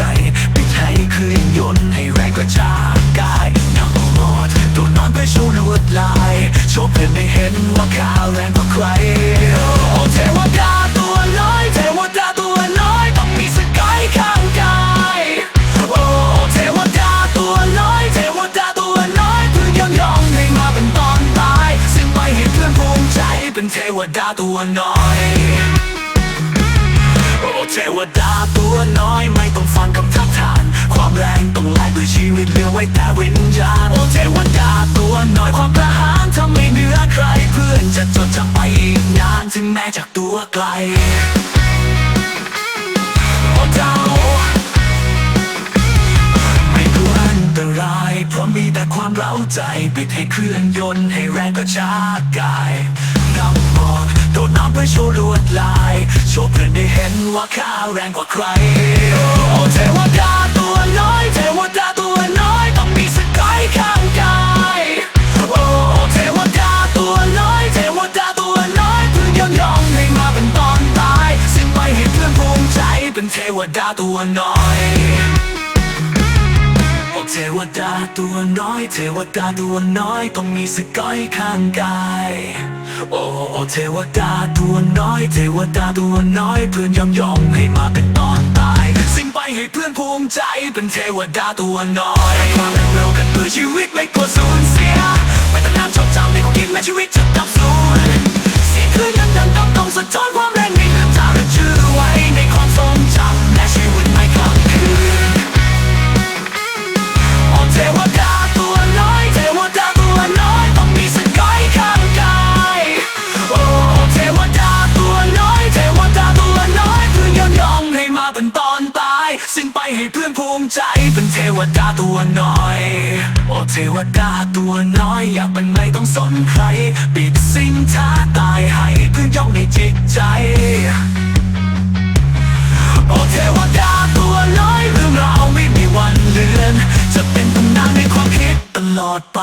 ใจปิดให้คืนยนต์ให้แรงกระจายกายนำหมดตัวนอนไปโชว์ลวดลายโชว์เพื่อนได้เห็นว่าข้าแรงกว่าใครโอ้เทวดาตัวน้อยเทวดาตัวน้อยต้องมีสกายข้างกายโอ้เทวดาตัวน้อยเทวดาตัวน้อยเพื่อนยอมยอมให้มาเป็นตอนตายซึ่งไม่ให้เพื่อนภูมิใจเป็นเทวดาตัวน้อยเทวดาตัวน้อยไม่ ฟังคำทักทาน ความแรงต้องแลกด้วยชีวิตเหลือไว้แต่วิญญาณโอ้เทวดาตัวน้อยความกระหายทำไม่เหนือใครเพื่อนจะจดจำไปอีกนานถึงแม้จากตัวไกลโอ้เจ้าไม่กลัวอันตราย เพราะมีแต่ความเร้าใจปิดให้เครื่องยนต์ให้แรงกระชากกายนำบอกโดดน้ำเพื่อโชว์ลวดลาย โชว์เพื่อนได้เห็นว่าข้าแรงกว่าใคร เทวดาตัวน้อยโอ้เทวดาตัวน้อย เทวดาตัวน้อยต้องมีสกอยข้างกายโอ้โอ้เทวดาตัวน้อย เทวดาตัวน้อย เพื่อนยอมยอมให้มาเป็นตอนตาย สิ่งไปให้เพื่อนภูมิใจเป็นเทวดาตัวน้อยความเร็วกันเพื่อชีวิตไม่กลัวสูญเสียไม่ต้องน้ำชดจำในความคิดแม้ชีวิตจะดับ วดาตัวน้อย โอ้เทวดาตัวน้อย อยากเป็นไม่ต้องสนใคร ปิดสิ่งท้าตายให้เพื่อนยอมในจิตใจ โอเทวดาตัวน้อยเรื่องราวไม่มีวันเลือน จะเป็นตำนานในความคิดตลอดไป